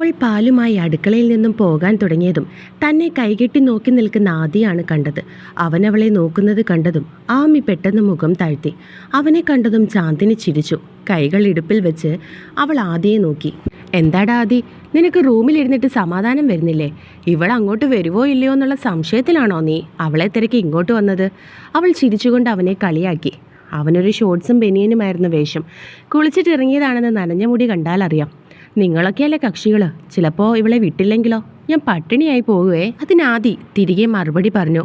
അവൾ പാലുമായി അടുക്കളയിൽ നിന്നും പോകാൻ തുടങ്ങിയതും തന്നെ കൈകെട്ടി നോക്കി നിൽക്കുന്ന ആദിയാണ് കണ്ടത്. അവനവളെ നോക്കുന്നത് കണ്ടതും ആമി പെട്ടെന്ന് മുഖം താഴ്ത്തി. അവനെ കണ്ടതും ചാന്തിനി ചിരിച്ചു. കൈകൾ ഇടുപ്പിൽ വെച്ച് അവൾ ആദിയെ നോക്കി. എന്താടാ ആദി നിനക്ക് റൂമിലിരുന്നിട്ട് സമാധാനം വരുന്നില്ലേ? ഇവൾ അങ്ങോട്ട് വരുവോ ഇല്ലയോ എന്നുള്ള സംശയത്തിലാണോ നീ? അവളെ തിരക്കി ഇങ്ങോട്ട് വന്നത്? അവൾ ചിരിച്ചുകൊണ്ട് അവനെ കളിയാക്കി. അവനൊരു ഷോർട്സും ബനിയനുമായിരുന്നു വേഷം. കുളിച്ചിട്ടിറങ്ങിയതാണെന്ന് നനഞ്ഞ മുടി കണ്ടാലറിയാം നിങ്ങളൊക്കെയല്ലേ കക്ഷികൾ ചിലപ്പോൾ ഇവളെ വിട്ടില്ലെങ്കിലോ? ഞാൻ പട്ടിണിയായി പോകുവേ അതിനാദി തിരികെ മറുപടി പറഞ്ഞു.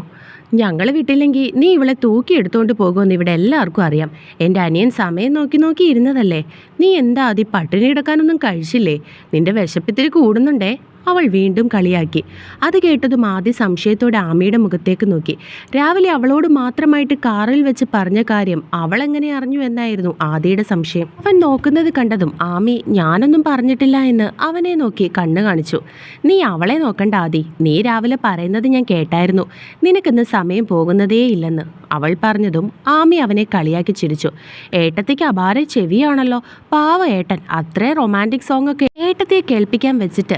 ഞങ്ങൾ വിട്ടില്ലെങ്കിൽ നീ ഇവളെ തൂക്കി എടുത്തുകൊണ്ട് പോകുമെന്ന് ഇവിടെ എല്ലാവർക്കും അറിയാം. എന്റെ അനിയൻ സമയം നോക്കി നോക്കി ഇരുന്നതല്ലേ. നീ എന്താ അതി പട്ടിണി കിടക്കാനൊന്നും കഴിച്ചില്ലേ? നിന്റെ വിശപ്പിത്തിരി കൂടുന്നുണ്ടേ. അവൾ വീണ്ടും കളിയാക്കി. അത് കേട്ടതും ആദ്യ സംശയത്തോടെ ആമിയുടെ മുഖത്തേക്ക് നോക്കി. രാവിലെ അവളോട് മാത്രമായിട്ട് കാറിൽ വെച്ച് പറഞ്ഞ കാര്യം അവൾ എങ്ങനെ അറിഞ്ഞു എന്നായിരുന്നു ആദിയുടെ സംശയം. അവൻ നോക്കുന്നത് കണ്ടതും ആമി ഞാനൊന്നും പറഞ്ഞിട്ടില്ല എന്ന് അവനെ നോക്കി കണ്ണു കാണിച്ചു. നീ അവളെ നോക്കണ്ട ആദി. നീ രാവിലെ പറയുന്നത് ഞാൻ കേട്ടായിരുന്നു. നിനക്കിന്ന് സമയം പോകുന്നതേ ഇല്ലെന്ന്. അവൾ പറഞ്ഞതും ആമി അവനെ കളിയാക്കി ചിരിച്ചു. ഏട്ടത്തേക്ക് അപാര ചെവിയാണല്ലോ. പാവ ഏട്ടൻ. അത്രേ റൊമാന്റിക് സോങ് ഒക്കെ ഏട്ടത്തെ കേൾപ്പിക്കാൻ വെച്ചിട്ട്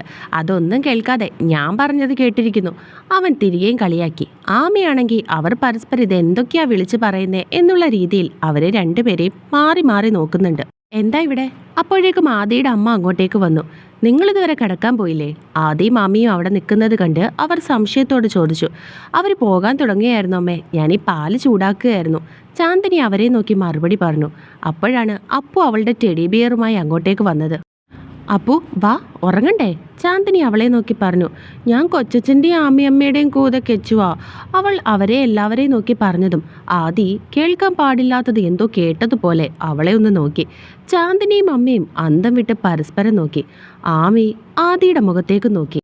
അതൊന്നും കേൾക്കാതെ ഞാൻ പറഞ്ഞത് കേട്ടിരിക്കുന്നു. അവൻ തിരികെയും കളിയാക്കി. ആമയാണെങ്കിൽ അവർ പരസ്പരം ഇത് എന്തൊക്കെയാ വിളിച്ചു പറയുന്നത് എന്നുള്ള രീതിയിൽ അവരെ രണ്ടുപേരെയും മാറി മാറി നോക്കുന്നുണ്ട്. എന്താ ഇവിടെ? അപ്പോഴേക്കും ആദിയുടെ അമ്മ അങ്ങോട്ടേക്ക് വന്നു. നിങ്ങളിതുവരെ കിടക്കാൻ പോയില്ലേ? ആദിയും മാമിയും അവിടെ നിൽക്കുന്നത് കണ്ട് അവർ സംശയത്തോട് ചോദിച്ചു. അവർ പോകാൻ തുടങ്ങിയായിരുന്നു അമ്മേ. ഞാൻ ഈ പാൽ ചൂടാക്കുകയായിരുന്നു. ചാന്ദിനി അവരെ നോക്കി മറുപടി പറഞ്ഞു. അപ്പോഴാണ് അപ്പു അവളുടെ ടെഡി ബിയറുമായി അങ്ങോട്ടേക്ക് വന്നത്. അപ്പു വാ ഉറങ്ങണ്ടേ? ചാന്ദിനി അവളെ നോക്കി പറഞ്ഞു. ഞാൻ കൊച്ചച്ഛന്റെയും ആമിയമ്മയുടെയും കൂടെ കെച്ചുവാ. അവൾ അവരെ എല്ലാവരെയും നോക്കി പറഞ്ഞതും ആദി കേൾക്കാൻ പാടില്ലാത്തത് എന്തോ കേട്ടതുപോലെ. അവളെ ഒന്ന് നോക്കി. ചാന്ദിനിയും അമ്മയും അന്തം വിട്ട് പരസ്പരം നോക്കി. ആമി ആദിയുടെ മുഖത്തേക്ക് നോക്കി.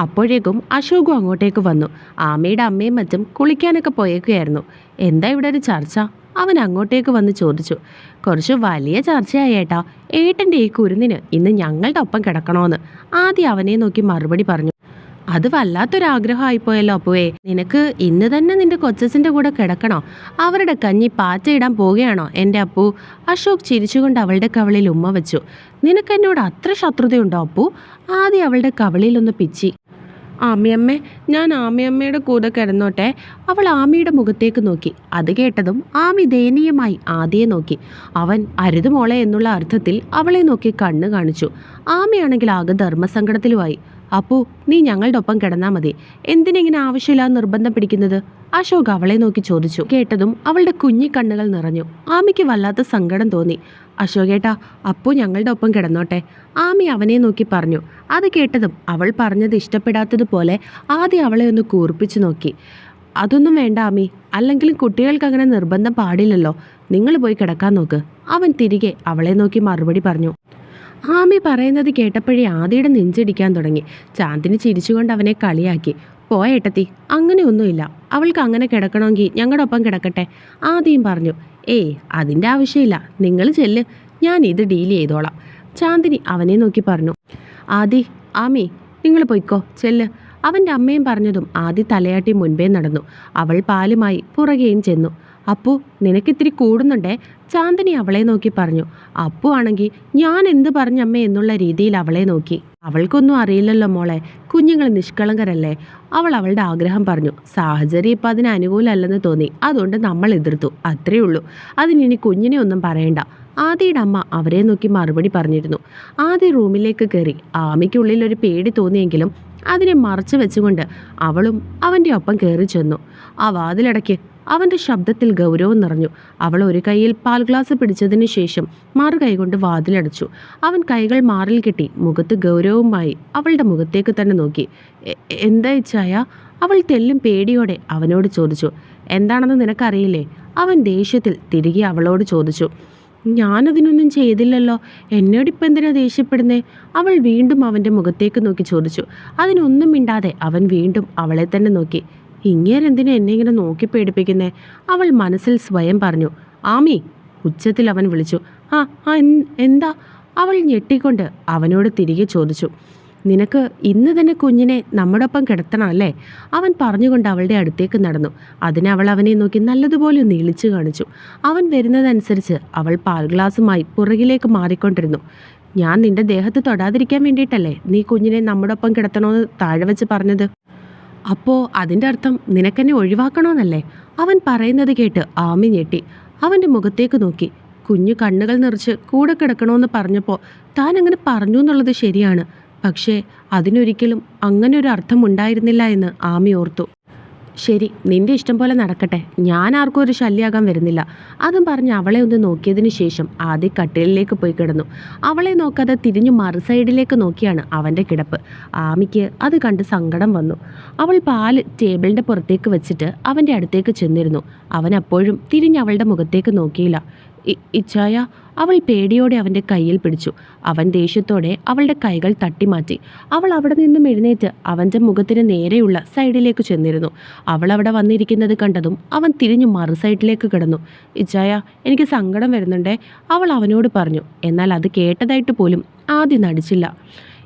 അപ്പോഴേക്കും അശോകും അങ്ങോട്ടേക്ക് വന്നു. ആമയുടെ അമ്മയും മറ്റും കുളിക്കാനൊക്കെ പോയേക്കുകയായിരുന്നു എന്താ ഇവിടെ ഒരു ചർച്ച? അവൻ അങ്ങോട്ടേക്ക് വന്ന് ചോദിച്ചു കുറച്ച് വലിയ ചർച്ചയായി ഏട്ടാ. ഏട്ടന്റെ ഈ കുരുന്നിന് ഇന്ന് ഞങ്ങളുടെ ഒപ്പം കിടക്കണോന്ന്. ആദ്യം അവനെ നോക്കി മറുപടി പറഞ്ഞു അത് വല്ലാത്തൊരാഗ്രഹമായിപ്പോയല്ലോ അപ്പുവേ. നിനക്ക് ഇന്ന് തന്നെ നിന്റെ കൊച്ചസിന്റെ കൂടെ കിടക്കണോ? അവരുടെ കഞ്ഞി പാറ്റയിടാൻ പോവുകയാണോ എന്റെ അപ്പു? അശോക് ചിരിച്ചുകൊണ്ട് അവളുടെ കവളിൽ ഉമ്മ വെച്ചു നിനക്കെന്നോട് അത്ര ശത്രുതയുണ്ടോ അപ്പു? ആദ്യം അവളുടെ കവളിലൊന്ന് പിച്ചി ആമിയമ്മേ ഞാൻ ആമിയമ്മയുടെ കൂടെ കിടന്നോട്ടെ. അവൾ ആമിയുടെ മുഖത്തേക്ക് നോക്കി. അത് കേട്ടതും ആമി ദയനീയമായി ആദിയെ നോക്കി. അവൻ അരുതുമോളെ എന്നുള്ള അർത്ഥത്തിൽ അവളെ നോക്കി കണ്ണ് കാണിച്ചു. ആമിയാണെങ്കിൽ ആകെ ധർമ്മസങ്കടത്തിലുമായി. അപ്പു നീ ഞങ്ങളുടെ ഒപ്പം കിടന്നാ മതി. എന്തിനെങ്ങനെ ആവശ്യമില്ല നിർബന്ധം പിടിക്കുന്നത്? അശോക് അവളെ നോക്കി ചോദിച്ചു. കേട്ടതും അവളുടെ കുഞ്ഞിക്കണ്ണുകൾ നിറഞ്ഞു. ആമിക്ക് വല്ലാത്ത സങ്കടം തോന്നി. അശോകേട്ടാ അപ്പു ഞങ്ങളുടെ ഒപ്പം കിടന്നോട്ടെ. ആമി അവനെ നോക്കി പറഞ്ഞു. അത് കേട്ടതും അവൾ പറഞ്ഞത് ഇഷ്ടപ്പെടാത്തതുപോലെ ആദ്യം അവളെ ഒന്ന് കൂർപ്പിച്ചു നോക്കി. അതൊന്നും വേണ്ട ആമി. അല്ലെങ്കിലും കുട്ടികൾക്ക് അങ്ങനെ നിർബന്ധം പാടില്ലല്ലോ. നിങ്ങൾ പോയി കിടക്കാൻ നോക്ക്. അവൻ തിരികെ അവളെ നോക്കി മറുപടി പറഞ്ഞു. ആമി പറയുന്നത് കേട്ടപ്പോഴേ ആദിയുടെ നെഞ്ചിടിക്കാൻ തുടങ്ങി. ചാന്ദിനി ചിരിച്ചുകൊണ്ട് അവനെ കളിയാക്കി. പോയേട്ടത്തി അങ്ങനെയൊന്നുമില്ല അവൾക്ക് അങ്ങനെ കിടക്കണമെങ്കിൽ ഞങ്ങളുടെ ഒപ്പം കിടക്കട്ടെ. ആദ്യം പറഞ്ഞു ഏയ് അതിന്റെ ആവശ്യമില്ല. നിങ്ങൾ ചെല്ല്. ഞാൻ ഇത് ഡീൽ ചെയ്തോളാം. ചാന്ദിനി അവനെ നോക്കി പറഞ്ഞു ആദി ആമി നിങ്ങൾ പൊയ്ക്കോ ചെല്ല്. അവന്റെ അമ്മയും പറഞ്ഞതും ആദി തലയാട്ടി മുൻപേ നടന്നു. അവൾ പാലുമായി പുറകെയും ചെന്നു. അപ്പു നിനക്കിത്തിരി കൂടുന്നുണ്ടേ? ചാന്ദിനി അവളെ നോക്കി പറഞ്ഞു. അപ്പു ആണെങ്കിൽ ഞാൻ എന്ത് പറഞ്ഞമ്മേ എന്നുള്ള രീതിയിൽ അവളെ നോക്കി. അവൾക്കൊന്നും അറിയില്ലല്ലോ മോളെ. കുഞ്ഞുങ്ങൾ നിഷ്കളങ്കരല്ലേ. അവൾ അവളുടെ ആഗ്രഹം പറഞ്ഞു. സാഹചര്യം ഇപ്പം അതിന് അനുകൂലമല്ലെന്ന് തോന്നി. അതുകൊണ്ട് നമ്മൾ എതിർത്തു. അത്രേ ഉള്ളൂ. അതിനിനി കുഞ്ഞിനെ ഒന്നും പറയണ്ട. ആദിയുടെ അമ്മ അവരെ നോക്കി മറുപടി പറഞ്ഞിരുന്നു. ആദി റൂമിലേക്ക് കയറി ആമയ്ക്കുള്ളിൽ ഒരു പേടി തോന്നിയെങ്കിലും അതിനെ മറച്ചു വെച്ചുകൊണ്ട് അവളും അവന്റെ ഒപ്പം കയറി ചെന്നു. ആ വാതിലടയ്ക്ക് അവന്റെ ശബ്ദത്തിൽ ഗൗരവം നിറഞ്ഞു. അവൾ ഒരു കൈയിൽ പാൽ ഗ്ലാസ് പിടിച്ചതിന് ശേഷം മാറു കൈകൊണ്ട് വാതിലടച്ചു അവൻ കൈകൾ മാറിൽ കെട്ടി മുഖത്ത് ഗൗരവമായി അവളുടെ മുഖത്തേക്ക് തന്നെ നോക്കി. "എ- എന്താ ഇച്ചായ അവൾ തെല്ലും പേടിയോടെ അവനോട് ചോദിച്ചു. എന്താണെന്ന് നിനക്കറിയില്ലേ? അവൻ ദേഷ്യത്തിൽ തിരികെ അവളോട് ചോദിച്ചു. ഞാനതിനൊന്നും ചെയ്തില്ലല്ലോ. എന്നോട് ഇപ്പം എന്തിനാ ദേഷ്യപ്പെടുന്നേ? അവൾ വീണ്ടും അവന്റെ മുഖത്തേക്ക് നോക്കി ചോദിച്ചു. അതിനൊന്നും മിണ്ടാതെ അവൻ വീണ്ടും അവളെ തന്നെ നോക്കി. ഇങ്ങേരെന്തിനാ എന്നെ ഇങ്ങനെ നോക്കി പേടിപ്പിക്കുന്നേ? അവൾ മനസ്സിൽ സ്വയം പറഞ്ഞു. ആമി ഉച്ചത്തിൽ അവൻ വിളിച്ചു. ആ ആ എന്താ? അവൾ ഞെട്ടിക്കൊണ്ട് അവനോട് തിരികെ ചോദിച്ചു. നിനക്ക് ഇന്ന് തന്നെ കുഞ്ഞിനെ നമ്മുടെ ഒപ്പം കിടത്തണം അല്ലേ? അവൻ പറഞ്ഞുകൊണ്ട് അവളുടെ അടുത്തേക്ക് നടന്നു. അതിനെ അവൾ അവനെ നോക്കി നല്ലതുപോലെ ഒന്ന് ഇളിച്ചു കാണിച്ചു. അവൻ വരുന്നതനുസരിച്ച് അവൾ പാൽ ഗ്ലാസുമായി പുറകിലേക്ക് മാറിക്കൊണ്ടിരുന്നു. ഞാൻ നിന്റെ ദേഹത്ത് തൊടാതിരിക്കാൻ വേണ്ടിയിട്ടല്ലേ നീ കുഞ്ഞിനെ നമ്മുടെ ഒപ്പം കിടത്തണമെന്ന് താഴെ വെച്ച് പറഞ്ഞത്? അപ്പോൾ അതിന്റെ അർത്ഥം നിനക്കെന്നെ ഒഴിവാക്കണമെന്നല്ലേ അവൻ പറയുന്നത് കേട്ട് ആമി ഞെട്ടി. അവന്റെ മുഖത്തേക്ക് നോക്കി. കുഞ്ഞു കണ്ണുകൾ നിറച്ച് കൂടെ കിടക്കണമെന്ന് പറഞ്ഞപ്പോൾ താൻ അങ്ങനെ പറഞ്ഞു എന്നുള്ളത് ശരിയാണ്. പക്ഷേ അതിനൊരിക്കലും അങ്ങനെ ഒരു അർത്ഥം ഉണ്ടായിരുന്നില്ല എന്ന് ആമി ഓർത്തു. ശരി നിന്റെ ഇഷ്ടം പോലെ നടക്കട്ടെ. ഞാൻ ആർക്കും ഒരു ശല്യമാകാൻ വരുന്നില്ല. അതും പറഞ്ഞ് അവളെ ഒന്ന് നോക്കിയതിന് ശേഷം ആദ്യ കട്ടിലിലേക്ക് പോയി കിടന്നു. അവളെ നോക്കാതെ തിരിഞ്ഞു മറു സൈഡിലേക്ക് നോക്കിയാണ് അവന്റെ കിടപ്പ്. ആമിക്ക് അത് കണ്ട് സങ്കടം വന്നു. അവൾ പാൽ ടേബിളിന്റെ പുറത്തേക്ക് വെച്ചിട്ട് അവന്റെ അടുത്തേക്ക് ചെന്നിരുന്നു. അവൻ അപ്പോഴും തിരിഞ്ഞ് അവളുടെ മുഖത്തേക്ക് നോക്കിയില്ല. "ഇ- ഇച്ചായ അവൾ പേടിയോടെ അവന്റെ കയ്യിൽ പിടിച്ചു. അവൻ ദേഷ്യത്തോടെ അവളുടെ കൈകൾ തട്ടിമാറ്റി. അവൾ അവിടെ നിന്നും എഴുന്നേറ്റ് അവന്റെ മുഖത്തിന് നേരെയുള്ള സൈഡിലേക്ക് ചെന്നിരുന്നു. അവൾ അവിടെ വന്നിരിക്കുന്നത് കണ്ടതും അവൻ തിരിഞ്ഞു മറു സൈഡിലേക്ക് കിടന്നു. ഇച്ചായ എനിക്ക് സങ്കടം വരുന്നുണ്ടേ. അവൾ അവനോട് പറഞ്ഞു എന്നാൽ അത് കേട്ടതായിട്ട് പോലും ആദ്യം നടിച്ചില്ല.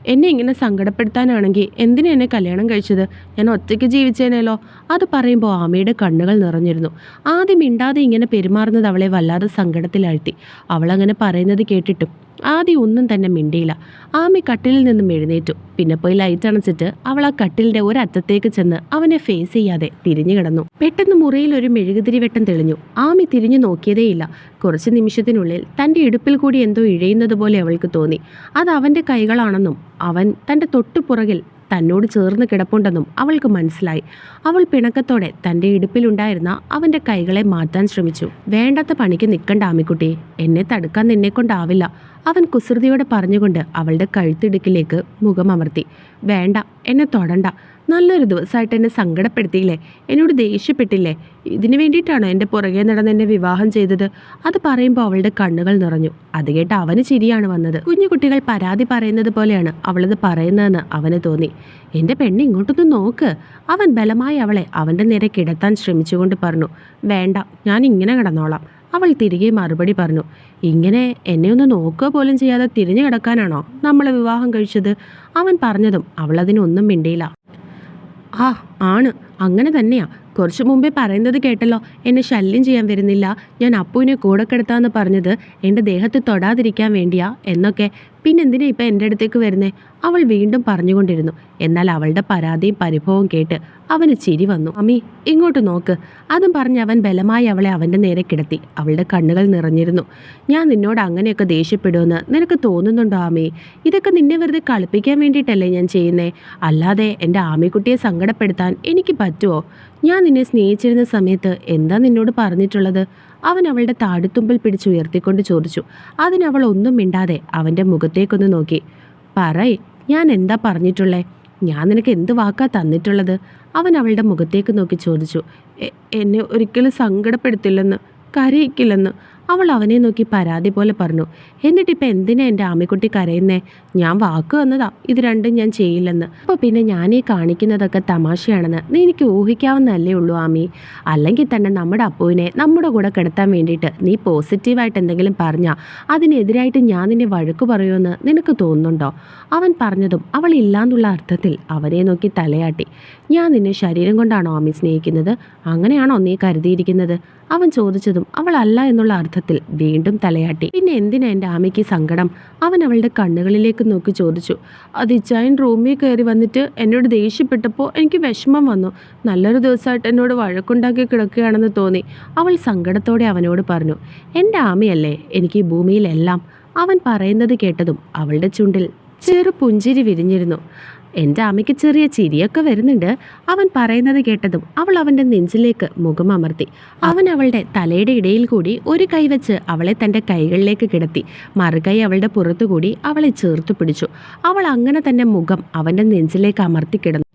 എന്നെ ഇങ്ങനെ സങ്കടപ്പെടുത്താനാണെങ്കിൽ എന്തിനാ എന്നെ കല്യാണം കഴിച്ചത്? ഞാൻ ഒറ്റയ്ക്ക് ജീവിച്ചേനല്ലോ അത് പറയുമ്പോൾ ആമയുടെ കണ്ണുകൾ നിറഞ്ഞിരുന്നു. ആദ്യം മിണ്ടാതെ ഇങ്ങനെ പെരുമാറുന്നത് അവളെ വല്ലാതെ സങ്കടത്തിലാഴ്ത്തി. അവളങ്ങനെ പറയുന്നത് കേട്ടിട്ടും ആദ്യം ഒന്നും തന്നെ മിണ്ടിയില്ല. ആമി കട്ടിലിൽ നിന്നും എഴുന്നേറ്റു. പിന്നെ പോയി ലൈറ്റ് അണച്ചിട്ട് അവൾ ആ കട്ടിലിന്റെ ഒരറ്റത്തേക്ക് ചെന്ന് അവനെ ഫേസ് ചെയ്യാതെ തിരിഞ്ഞു കിടന്നു. പെട്ടെന്ന് മുറിയിൽ ഒരു മെഴുകുതിരി വെട്ടം തെളിഞ്ഞു. ആമി തിരിഞ്ഞു നോക്കിയതേയില്ല. കുറച്ച് നിമിഷത്തിനുള്ളിൽ തന്റെ ഇടുപ്പിൽ കൂടി എന്തോ ഇഴയുന്നത് പോലെ അവൾക്ക് തോന്നി. അത് അവന്റെ കൈകളാണെന്നും അവൻ തന്റെ തൊട്ടുപുറകിൽ തന്നോട് ചേർന്ന് കിടപ്പുണ്ടെന്നും അവൾക്ക് മനസ്സിലായി. അവൾ പിണക്കത്തോടെ തന്റെ ഇടുപ്പിലുണ്ടായിരുന്ന അവന്റെ കൈകളെ മാറ്റാൻ ശ്രമിച്ചു. വേണ്ടാത്ത പണിക്ക് നിൽക്കണ്ട ആമിക്കുട്ടി. എന്നെ തടുക്കാൻ നിന്നെ കൊണ്ടാവില്ല. അവൻ കുസൃതിയോടെ പറഞ്ഞുകൊണ്ട് അവളുടെ കഴുത്തിടുക്കിലേക്ക് മുഖമമർത്തി. വേണ്ട എന്നെ തൊടണ്ട. നല്ലൊരു ദിവസമായിട്ട് എന്നെ സങ്കടപ്പെടുത്തിയില്ലേ? എന്നോട് ദേഷ്യപ്പെട്ടില്ലേ? ഇതിനു വേണ്ടിയിട്ടാണോ എന്റെ പുറകെ നടന്ന് എന്നെ വിവാഹം ചെയ്തത്? അത് പറയുമ്പോൾ അവളുടെ കണ്ണുകൾ നിറഞ്ഞു. അത് കേട്ട് അവന് ചിരിയാണ് വന്നത്. കുഞ്ഞു കുട്ടികൾ പരാതി പറയുന്നത് പോലെയാണ് അവളത് പറയുന്നതെന്ന് അവന് തോന്നി. എന്റെ പെണ്ണ് ഇങ്ങോട്ടൊന്ന് നോക്ക്. അവൻ ബലമായി അവളെ അവന്റെ നേരെ കിടത്താൻ ശ്രമിച്ചുകൊണ്ട് പറഞ്ഞു വേണ്ട ഞാൻ ഇങ്ങനെ കിടന്നോളാം. അവൾ തിരികെ മറുപടി പറഞ്ഞു ഇങ്ങനെ എന്നെ ഒന്ന് നോക്കുക പോലും ചെയ്യാതെ തിരിഞ്ഞു കിടക്കാനാണോ നമ്മളെ വിവാഹം കഴിച്ചത്? അവൻ പറഞ്ഞതും അവൾ അതിനൊന്നും മിണ്ടിയില്ല. ആ ആണ്. അങ്ങനെ തന്നെയാ. കുറച്ച് മുമ്പേ പറയുന്നത് കേട്ടല്ലോ. എന്നെ ശല്യം ചെയ്യാൻ വരുന്നില്ല. ഞാൻ അപ്പുവിനെ കൂടെ കിടത്താന്ന് പറഞ്ഞത് എന്റെ ദേഹത്ത് തൊടാതിരിക്കാൻ വേണ്ടിയാ എന്നൊക്കെ. പിന്നെന്തിനാ ഇപ്പം എന്റെ അടുത്തേക്ക് വരുന്നേ? അവൾ വീണ്ടും പറഞ്ഞുകൊണ്ടിരുന്നു. എന്നാൽ അവളുടെ പരാതിയും പരിഭവവും കേട്ട് അവന് ചിരി വന്നു. അമ്മി ഇങ്ങോട്ട് നോക്ക്. അതും പറഞ്ഞ് അവൻ ബലമായി അവളെ അവന്റെ നേരെ കിടത്തി. അവളുടെ കണ്ണുകൾ നിറഞ്ഞിരുന്നു. ഞാൻ നിന്നോട് അങ്ങനെയൊക്കെ ദേഷ്യപ്പെടുമെന്ന് നിനക്ക് തോന്നുന്നുണ്ടോ ആമി? ഇതൊക്കെ നിന്നെ വെറുതെ കളിപ്പിക്കാൻ വേണ്ടിയിട്ടല്ലേ ഞാൻ ചെയ്യുന്നേ? അല്ലാതെ എന്റെ ആമിക്കുട്ടിയെ സങ്കടപ്പെടുത്താൻ എനിക്ക് പറ്റുമോ ഞാൻ നിന്നെ സ്നേഹിച്ചിരുന്ന സമയത്ത് എന്താ നിന്നോട് പറഞ്ഞിട്ടുള്ളത്? അവൻ അവളുടെ താടുത്തുമ്പിൽ പിടിച്ചുയർത്തിക്കൊണ്ട് ചോദിച്ചു അതിനവൾ ഒന്നും മിണ്ടാതെ അവന്റെ മുഖത്തേക്കൊന്ന് നോക്കി. പറയ് ഞാൻ എന്താ പറഞ്ഞിട്ടുള്ളേ? ഞാൻ നിനക്ക് എന്ത് വാക്കാ തന്നിട്ടുള്ളത്? അവൻ അവളുടെ മുഖത്തേക്ക് നോക്കി ചോദിച്ചു എന്നെ ഒരിക്കലും സങ്കടപ്പെടുത്തില്ലെന്ന് കരയിക്കില്ലെന്ന് അവൾ അവനെ നോക്കി പരാതി പോലെ പറഞ്ഞു എന്നിട്ടിപ്പോൾ എന്തിനാ എന്റെ ആമിക്കുട്ടി കരയുന്നേ? ഞാൻ വാക്ക് വന്നതാ. ഇത് രണ്ടും ഞാൻ ചെയ്യില്ലെന്ന്. അപ്പോൾ പിന്നെ ഞാൻ ഈ കാണിക്കുന്നതൊക്കെ തമാശയാണെന്ന്. നീ എനിക്ക് ഊഹിക്കാവുന്നതല്ലേ ഉള്ളൂ ആമി. അല്ലെങ്കിൽ തന്നെ നമ്മുടെ അപ്പുവിനെ നമ്മുടെ കൂടെ കിടത്താൻ വേണ്ടിയിട്ട് നീ പോസിറ്റീവായിട്ട് എന്തെങ്കിലും പറഞ്ഞാൽ അതിനെതിരായിട്ട് ഞാൻ നിന്നെ വഴക്ക് പറയുമെന്ന് നിനക്ക് തോന്നുന്നുണ്ടോ? അവൻ പറഞ്ഞതും അവൾ ഇല്ലാന്നുള്ള അർത്ഥത്തിൽ അവനെ നോക്കി തലയാട്ടി. ഞാൻ നിന്നെ ശരീരം കൊണ്ടാണോ ആമി സ്നേഹിക്കുന്നത്? അങ്ങനെയാണോ നീ കരുതിയിരിക്കുന്നത്? അവൻ ചോദിച്ചതും അവൾ അല്ല എന്നുള്ള അർത്ഥത്തിൽ വീണ്ടും തലയാട്ടി. പിന്നെ എന്തിനാ എന്റെ ആമയ്ക്ക് സങ്കടം? അവൻ അവളുടെ കണ്ണുകളിലേക്ക് നോക്കി ചോദിച്ചു. അത് ഇച്ചായൻ റൂമിൽ കയറി വന്നിട്ട് എന്നോട് ദേഷ്യപ്പെട്ടപ്പോൾ എനിക്ക് വിഷമം വന്നു. നല്ലൊരു ദിവസമായിട്ട് എന്നോട് വഴക്കുണ്ടാക്കി കിടക്കുകയാണെന്ന് തോന്നി. അവൾ സങ്കടത്തോടെ അവനോട് പറഞ്ഞു എന്റെ ആമയല്ലേ എനിക്ക് ഈ ഭൂമിയിലെല്ലാം അവൻ പറയുന്നത് കേട്ടതും അവളുടെ ചുണ്ടിൽ ചെറു പുഞ്ചിരി വിരിഞ്ഞിരുന്നു. എന്റെ അമ്മയ്ക്ക് ചെറിയ ചിരിയൊക്കെ വരുന്നുണ്ട്. അവൻ പറയുന്നത് കേട്ടതും അവൾ അവന്റെ നെഞ്ചിലേക്ക് മുഖം അമർത്തി. അവൻ അവളുടെ തലയുടെ ഇടയിൽ കൂടി ഒരു കൈ വെച്ച് അവളെ തന്റെ കൈകളിലേക്ക് കിടത്തി. മറുകൈ അവളുടെ പുറത്തുകൂടി അവളെ ചേർത്ത് പിടിച്ചു. അവൾ അങ്ങനെ തന്നെ മുഖം അവന്റെ നെഞ്ചിലേക്ക് അമർത്തി കിടന്നു.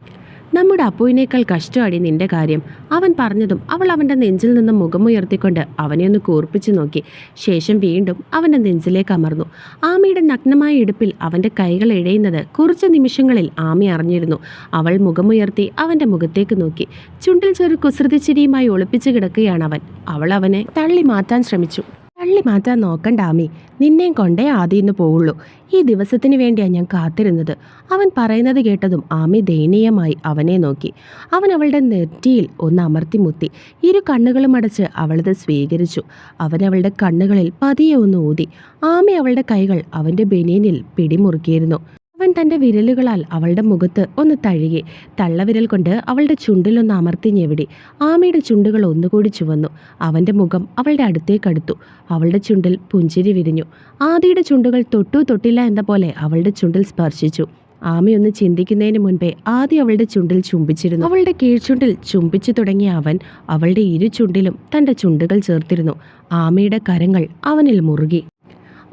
നമ്മുടെ അപ്പുവിനേക്കാൾ കഷ്ടമാടി നിന്റെ കാര്യം. അവൻ പറഞ്ഞതും അവൾ അവന്റെ നെഞ്ചിൽ നിന്ന് മുഖമുയർത്തിക്കൊണ്ട് അവനെ ഒന്ന് കൂർപ്പിച്ചു നോക്കി. ശേഷം വീണ്ടും അവന്റെ നെഞ്ചിലേക്ക് അമർന്നു. ആമയുടെ നഗ്നമായ ഇടുപ്പിൽ അവന്റെ കൈകൾ ഇഴയുന്നത് കുറച്ച് നിമിഷങ്ങളിൽ ആമി അറിഞ്ഞിരുന്നു. അവൾ മുഖമുയർത്തി അവന്റെ മുഖത്തേക്ക് നോക്കി. ചുണ്ടിൽ ചെറു കുസൃതിച്ചിരിയുമായി ഒളിപ്പിച്ചു കിടക്കുകയാണ് അവൻ. അവൾ അവനെ തള്ളി മാറ്റാൻ ശ്രമിച്ചു. തള്ളി മാറ്റാൻ നോക്കണ്ട ആമി. നിന്നെയും കൊണ്ടേ ആദ്യം ഇന്ന് പോവുള്ളൂ. ഈ ദിവസത്തിന് വേണ്ടിയാണ് ഞാൻ കാത്തിരുന്നത്. അവൻ പറയുന്നത് കേട്ടതും ആമി ദയനീയമായി അവനെ നോക്കി. അവൻ അവളുടെ നെറ്റിയിൽ ഒന്ന് അമർത്തി മുത്തി. ഇരു കണ്ണുകളും അടച്ച് അവളത് സ്വീകരിച്ചു. അവൻ അവളുടെ കണ്ണുകളിൽ പതിയെ ഒന്ന് ഊതി. ആമി അവളുടെ കൈകൾ അവന്റെ ബനിയനിൽ പിടിമുറുക്കിയിരുന്നു. അവൻ തന്റെ വിരലുകളാൽ അവളുടെ മുഖത്ത് ഒന്ന് തഴുകി. തള്ളവിരൽ കൊണ്ട് അവളുടെ ചുണ്ടിലൊന്ന് അമർത്തി ആമയുടെ ചുണ്ടുകൾ ഒന്നുകൂടി ചുവന്നു. അവന്റെ മുഖം അവളുടെ അടുത്തേക്കടുത്തു അവളുടെ ചുണ്ടിൽ പുഞ്ചിരി വിരിഞ്ഞു. ആദിയുടെ ചുണ്ടുകൾ തൊട്ടു തൊട്ടില്ല എന്ന പോലെ അവളുടെ ചുണ്ടിൽ സ്പർശിച്ചു. ആമയൊന്ന് ചിന്തിക്കുന്നതിന് മുൻപേ ആദി അവളുടെ ചുണ്ടിൽ ചുംബിച്ചിരുന്നു. അവളുടെ കീഴ്ചുണ്ടിൽ ചുംബിച്ചു തുടങ്ങിയ അവൻ അവളുടെ ഇരു ചുണ്ടിലും തന്റെ ചുണ്ടുകൾ ചേർത്തിരുന്നു. ആമയുടെ കരങ്ങൾ അവനിൽ മുറുകി.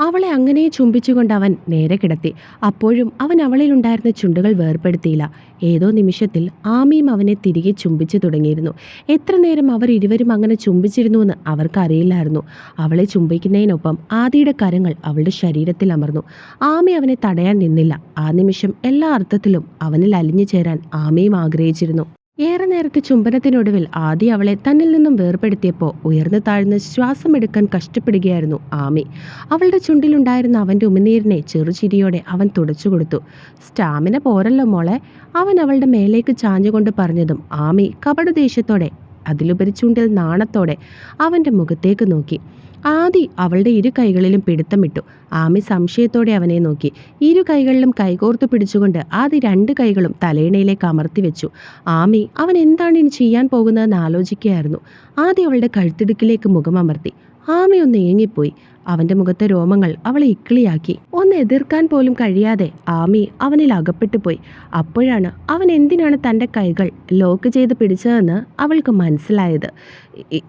അവളെ അങ്ങനെ ചുംബിച്ചുകൊണ്ട് അവൻ നേരെ കിടത്തി. അപ്പോഴും അവൻ അവളിലുണ്ടായിരുന്ന ചുണ്ടുകൾ വേർപ്പെടുത്തിയില്ല. ഏതോ നിമിഷത്തിൽ ആമിയും അവനെ തിരികെ ചുംബിച്ചു തുടങ്ങിയിരുന്നു. എത്ര നേരം അവർ ഇരുവരും അങ്ങനെ ചുംബിച്ചിരുന്നുവെന്ന് അവർക്കറിയില്ലായിരുന്നു. അവളെ ചുംബിക്കുന്നതിനൊപ്പം ആദിയുടെ കരങ്ങൾ അവളുടെ ശരീരത്തിൽ അമർന്നു. ആമി അവനെ തടയാൻ നിന്നില്ല. ആ നിമിഷം എല്ലാ അർത്ഥത്തിലും അവനിൽ അലിഞ്ഞു ചേരാൻ ആമയും ആഗ്രഹിച്ചിരുന്നു. ഏറെ നേരത്തെ ചുംബനത്തിനൊടുവിൽ ആദി അവളെ തന്നിൽ നിന്നും വേർപെടുത്തിയപ്പോൾ ഉയർന്നു താഴ്ന്ന് ശ്വാസമെടുക്കാൻ കഷ്ടപ്പെടുകയായിരുന്നു ആമി. അവളുടെ ചുണ്ടിലുണ്ടായിരുന്ന അവന്റെ ഉമിനീരിനെ ചെറുചിരിയോടെ അവൻ തുടച്ചു കൊടുത്തു. സ്റ്റാമിന പോരല്ലോ മോളെ അവൻ അവളുടെ മേലേക്ക് ചാഞ്ഞുകൊണ്ട് പറഞ്ഞതും ആമി കപടദേഷ്യത്തോടെ അതിലുപരി ചുണ്ടിൽ നാണത്തോടെ അവന്റെ മുഖത്തേക്ക് നോക്കി. ആദി അവളുടെ ഇരു കൈകളിലും പിടുത്തമിട്ടു. ആമി സംശയത്തോടെ അവനെ നോക്കി. ഇരു കൈകളിലും കൈകോർത്തു പിടിച്ചുകൊണ്ട് ആദി രണ്ട് കൈകളും തലയിണയിലേക്ക് അമർത്തി വെച്ചു. ആമി അവൻ എന്താണ് ഇനി ചെയ്യാൻ പോകുന്നതെന്ന് ആലോചിക്കുകയായിരുന്നു. ആദി അവളുടെ കഴുത്തിടുക്കിലേക്ക് മുഖമമർത്തി. ആമി ഒന്ന് ഏങ്ങിപ്പോയി. അവന്റെ മുഖത്തെ രോമങ്ങൾ അവളെ ഇക്കിളിയാക്കി. ഒന്ന് എതിർക്കാൻ പോലും കഴിയാതെ ആമി അവനിൽ അകപ്പെട്ടു പോയി അപ്പോഴാണ് അവൻ എന്തിനാണ് തന്റെ കൈകൾ ലോക്ക് ചെയ്ത് പിടിച്ചതെന്ന് അവൾക്ക് മനസ്സിലായത്.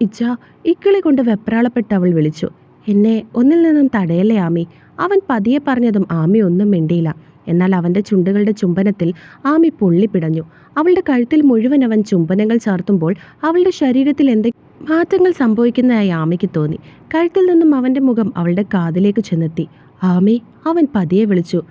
ഇച്ച ഇക്കിളി കൊണ്ട് വെപ്രാളപ്പെട്ട് അവൾ വിളിച്ചു. എന്നെ ഒന്നിൽ നിന്നും തടയല്ലേ ആമി അവൻ പതിയെ പറഞ്ഞതും ആമി ഒന്നും മിണ്ടിയില്ല. എന്നാൽ അവന്റെ ചുണ്ടുകളുടെ ചുംബനത്തിൽ ആമി പൊള്ളിപ്പിടഞ്ഞു അവളുടെ കഴുത്തിൽ മുഴുവൻ അവൻ ചുംബനങ്ങൾ ചേർത്തുമ്പോൾ അവളുടെ ശരീരത്തിൽ എന്തൊക്കെ മാറ്റങ്ങൾ സംഭവിക്കുന്നതായി ആമയ്ക്ക് തോന്നി. കഴുത്തിൽ നിന്നും അവന്റെ മുഖം അവളുടെ കാതിലേക്ക് ചെന്നെത്തി. ആമി അവൻ പതിയെ വിളിച്ചു.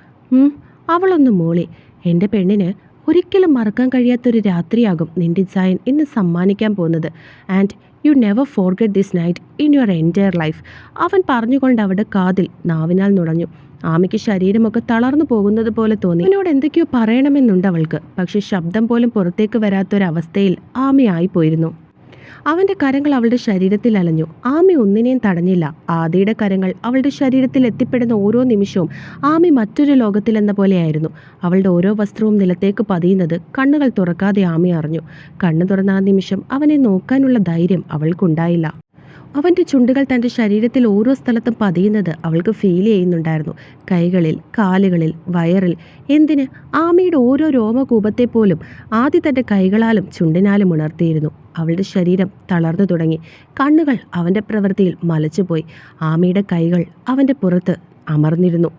അവളൊന്ന് മൂളി. എന്റെ പെണ്ണിന് ഒരിക്കലും മറക്കാൻ കഴിയാത്തൊരു രാത്രിയാകും നിന്റെ സായൻ ഇന്ന് സമ്മാനിക്കാൻ പോകുന്നത്. And you never forget this night in your entire life. അവൻ പറഞ്ഞുകൊണ്ട് അവളുടെ കാതിൽ നാവിനാൽ നുണഞ്ഞു ആമയ്ക്ക് ശരീരമൊക്കെ തളർന്നു പോകുന്നത് പോലെ തോന്നി. എന്നോട് എന്തൊക്കെയോ പറയണമെന്നുണ്ട് അവൾക്ക്. പക്ഷേ ശബ്ദം പോലും പുറത്തേക്ക് വരാത്തൊരവസ്ഥയിൽ ആമയായിപ്പോയിരുന്നു അവന്റെ കരങ്ങൾ അവളുടെ ശരീരത്തിൽ അലഞ്ഞു. ആമി ഒന്നിനെയും തടഞ്ഞില്ല. ആദിയുടെ കരങ്ങൾ അവളുടെ ശരീരത്തിൽ എത്തിപ്പെടുന്ന ഓരോ നിമിഷവും ആമി മറ്റൊരു ലോകത്തിലെന്ന പോലെയായിരുന്നു. അവളുടെ ഓരോ വസ്ത്രവും നിലത്തേക്ക് പതിയുന്നത് കണ്ണുകൾ തുറക്കാതെ ആമി അറിഞ്ഞു. കണ്ണു തുറന്ന ആ നിമിഷം അവനെ നോക്കാനുള്ള ധൈര്യം അവൾക്കുണ്ടായില്ല. അവന്റെ ചുണ്ടുകൾ തന്റെ ശരീരത്തിൽ ഓരോ സ്ഥലത്തും പതിയുന്നത് അവൾക്ക് ഫീൽ ചെയ്യുന്നുണ്ടായിരുന്നു. കൈകളിൽ കാലുകളിൽ വയറിൽ എന്തിന്? ആമയുടെ ഓരോ രോമകൂപത്തെ പോലും ആദ്യ തന്റെ കൈകളാലും ചുണ്ടിനാലും ഉണർത്തിയിരുന്നു. അവളുടെ ശരീരം തളർന്നു തുടങ്ങി. കണ്ണുകൾ അവന്റെ പ്രവൃത്തിയിൽ മലച്ചുപോയി. ആമയുടെ കൈകൾ അവന്റെ പുറത്ത് അമർന്നിരുന്നു.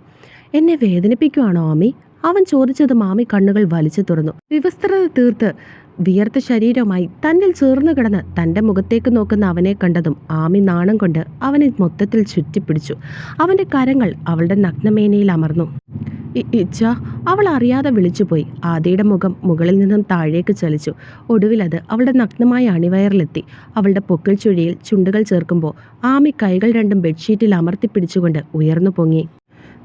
എന്നെ വേദനിപ്പിക്കുവാണോ ആമി? അവൻ ചോദിച്ചത് മാമി കണ്ണുകൾ വലിച്ചു തുറന്നു. വിവസ്ത്രത തീർത്ത് വിയർത്ത ശരീരവുമായി തന്നിൽ ചേർന്നു കിടന്ന് തന്റെ മുഖത്തേക്ക് നോക്കുന്ന അവനെ കണ്ടതും ആമി നാണം കൊണ്ട് അവനെ മൊത്തത്തിൽ ചുറ്റിപ്പിടിച്ചു. അവന്റെ കരങ്ങൾ അവളുടെ നഗ്നമേനയിൽ അമർന്നു. ഇച്ച അവൾ അറിയാതെ വിളിച്ചുപോയി. ആദിയുടെ മുഖം മുകളിൽ നിന്നും താഴേക്ക് ചലിച്ചു. ഒടുവിൽ അത് അവളുടെ നഗ്നമായ അണിവയറിലെത്തി. അവളുടെ പൊക്കിൾ ചുഴിയിൽ ചുണ്ടുകൾ ചേർക്കുമ്പോൾ ആമി കൈകൾ രണ്ടും ബെഡ്ഷീറ്റിൽ അമർത്തിപ്പിടിച്ചുകൊണ്ട് ഉയർന്നു പൊങ്ങി.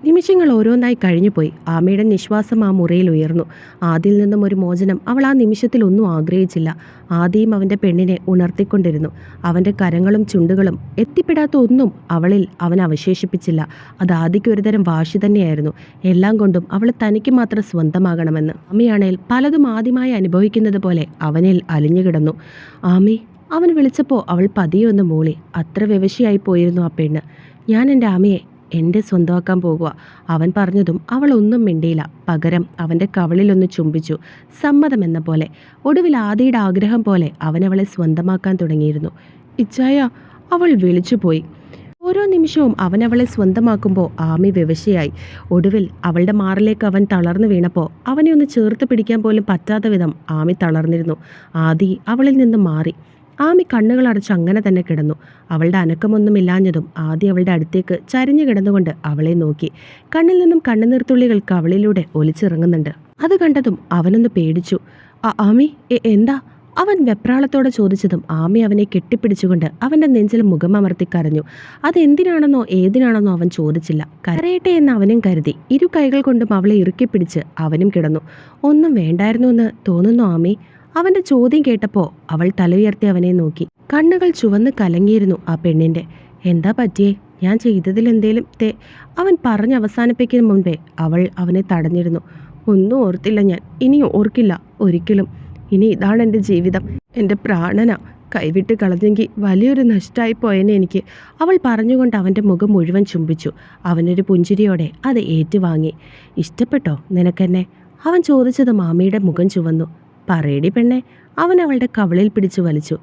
നിമിഷങ്ങൾ ഓരോന്നായി കഴിഞ്ഞുപോയി. ആമയുടെ നിശ്വാസം ആ മുറിയിൽ ഉയർന്നു. ആദിയിൽ നിന്നും ഒരു മോചനം അവൾ ആ നിമിഷത്തിൽ ഒന്നും ആഗ്രഹിച്ചില്ല. ആദിയും അവന്റെ പെണ്ണിനെ ഉണർത്തിക്കൊണ്ടിരുന്നു. അവന്റെ കരങ്ങളും ചുണ്ടുകളും എത്തിപ്പെടാത്ത ഒന്നും അവളിൽ അവൻ അവശേഷിപ്പിച്ചില്ല. അത് ആദിക്ക് ഒരുതരം വാശി തന്നെയായിരുന്നു. എല്ലാം കൊണ്ടും അവൾ തനിക്ക് മാത്രം സ്വന്തമാകണമെന്ന്. ആമിയാണേൽ പലതും ആദ്യമായി അനുഭവിക്കുന്നത് പോലെ അവനിൽ അലിഞ്ഞുകിടന്നു ആമി അവൻ വിളിച്ചപ്പോൾ അവൾ പതിയൊന്ന് മൂളി. അത്ര വിവശയായി പോയിരുന്നു ആ പെണ്ണ്. ഞാൻ എന്റെ ആമിയെ എന്റെ സ്വന്തമാക്കാൻ പോകുക അവൻ പറഞ്ഞതും അവൾ ഒന്നും മിണ്ടിയില്ല. പകരം അവന്റെ കവളിലൊന്ന് ചുംബിച്ചു. സമ്മതമെന്ന പോലെ. ഒടുവിൽ ആദിയുടെ ആഗ്രഹം പോലെ അവൻ അവളെ സ്വന്തമാക്കാൻ തുടങ്ങിയിരുന്നു. ഇച്ചായ അവൾ വിളിച്ചുപോയി ഓരോ നിമിഷവും അവൻ അവളെ സ്വന്തമാക്കുമ്പോൾ ആമി വിവശയായി ഒടുവിൽ അവളുടെ മാറിലേക്ക് അവൻ തളർന്നു വീണപ്പോൾ അവനെ ഒന്ന് ചേർത്ത് പിടിക്കാൻ പോലും പറ്റാത്ത വിധം ആമി തളർന്നിരുന്നു. ആദി അവളിൽ നിന്ന് മാറി. ആമി കണ്ണുകളടച്ച് അങ്ങനെ തന്നെ കിടന്നു. അവളുടെ അനക്കമൊന്നുമില്ലാഞ്ഞതും ആദ്യം അവളുടെ അടുത്തേക്ക് ചരിഞ്ഞു കിടന്നുകൊണ്ട് അവളെ നോക്കി. കണ്ണിൽ നിന്നും കണ്ണുനീർത്തുള്ളികൾ കവളിലൂടെ ഒലിച്ചിറങ്ങുന്നുണ്ട്. അത് കണ്ടതും അവനൊന്ന് പേടിച്ചു. ആമി എന്താ? അവൻ വെപ്രാളത്തോടെ ചോദിച്ചതും ആമി അവനെ കെട്ടിപ്പിടിച്ചുകൊണ്ട് അവന്റെ നെഞ്ചിൽ മുഖമമർത്തി കരഞ്ഞു. അതെന്തിനാണെന്നോ ഏതിനാണെന്നോ അവൻ ചോദിച്ചില്ല. കരയട്ടെ എന്ന് അവനും കരുതി. ഇരു കൈകൾ കൊണ്ടും അവളെ ഇറുക്കിപ്പിടിച്ച് അവനും കിടന്നു. ഒന്നും വേണ്ടായിരുന്നു എന്ന് തോന്നുന്നു ആമി. അവന്റെ ചോദ്യം കേട്ടപ്പോൾ അവൾ തലയുയർത്തി അവനെ നോക്കി. കണ്ണുകൾ ചുവന്ന് കലങ്ങിയിരുന്നു ആ പെണ്ണിന്റെ. എന്താ പറ്റിയേ? ഞാൻ ചെയ്തതിൽ എന്തേലും തേ അവൻ പറഞ്ഞ് അവസാനിപ്പിക്കുന്ന മുൻപേ അവൾ അവനെ തടഞ്ഞിരുന്നു. ഒന്നും ഓർത്തില്ല ഞാൻ. ഇനി ഓർക്കില്ല. ഒരിക്കലും. ഇനി ഇതാണ് എന്റെ ജീവിതം. എന്റെ പ്രാണന. കൈവിട്ട് കളഞ്ഞെങ്കിൽ വലിയൊരു നഷ്ടമായി പോയനെ എനിക്ക്. അവൾ പറഞ്ഞുകൊണ്ട് അവന്റെ മുഖം മുഴുവൻ ചുംബിച്ചു. അവനൊരു പുഞ്ചിരിയോടെ അത് ഏറ്റുവാങ്ങി. ഇഷ്ടപ്പെട്ടോ നിനക്കെന്നെ? അവൻ ചോദിച്ചത് മാമിയുടെ മുഖം ചുവന്നു. പറയടി പെണ്ണെ അവൻ അവളുടെ കവളിൽ പിടിച്ചു വലിച്ചു.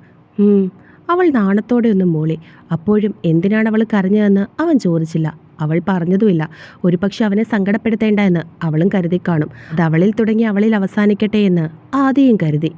അവൾ നാണത്തോടെ ഒന്ന് മൂളി. അപ്പോഴും എന്തിനാണ് അവൾ കരഞ്ഞതെന്ന് അവൻ ചോദിച്ചില്ല. അവൾ പറഞ്ഞതുമില്ല. ഒരുപക്ഷെ അവനെ സങ്കടപ്പെടുത്തേണ്ട എന്ന് അവളും കരുതി കാണും. അത് അവളിൽ തുടങ്ങി അവളിൽ അവസാനിക്കട്ടെ എന്ന് ആദ്യം കരുതി.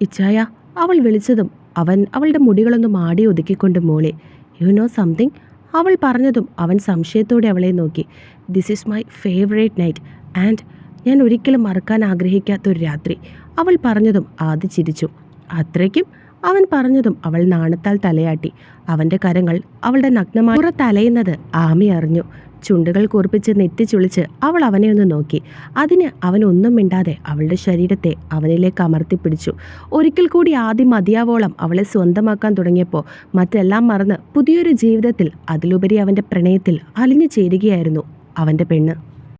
ഇച്ഛായ അവൾ വിളിച്ചതും അവൻ അവളുടെ മുടികളൊന്നും മാടി ഒതുക്കിക്കൊണ്ട് മൂളി. യു നോ സംതിങ് അവൾ പറഞ്ഞതും അവൻ സംശയത്തോടെ അവളെ നോക്കി. This is my favourite night and ഞാൻ ഒരിക്കലും മറക്കാൻ ആഗ്രഹിക്കാത്തൊരു രാത്രി. അവൾ പറഞ്ഞതും ആദ്യ ചിരിച്ചു. അത്രയ്ക്കും അവൻ പറഞ്ഞതും അവൾ നാണത്താൽ തലയാട്ടി. അവന്റെ കരങ്ങൾ അവളുടെ നഗ്നമായ പുറത്തലയുന്നത് ആമി അറിഞ്ഞു. ചുണ്ടുകൾ കൂർപ്പിച്ച് നെറ്റി ചുളിച്ച് അവൾ അവനെ ഒന്ന് നോക്കി. അതിന് അവൻ ഒന്നും മിണ്ടാതെ അവളുടെ ശരീരത്തെ അവനിലേക്ക് അമർത്തിപ്പിടിച്ചു ഒരിക്കൽ കൂടി ആദ്യം മതിയാവോളം അവളെ സ്വന്തമാക്കാൻ തുടങ്ങിയപ്പോൾ മറ്റെല്ലാം മറന്ന് പുതിയൊരു ജീവിതത്തിൽ അതിലുപരി അവന്റെ പ്രണയത്തിൽ അലിഞ്ഞു ചേരുകയായിരുന്നു അവന്റെ പെണ്ണ്.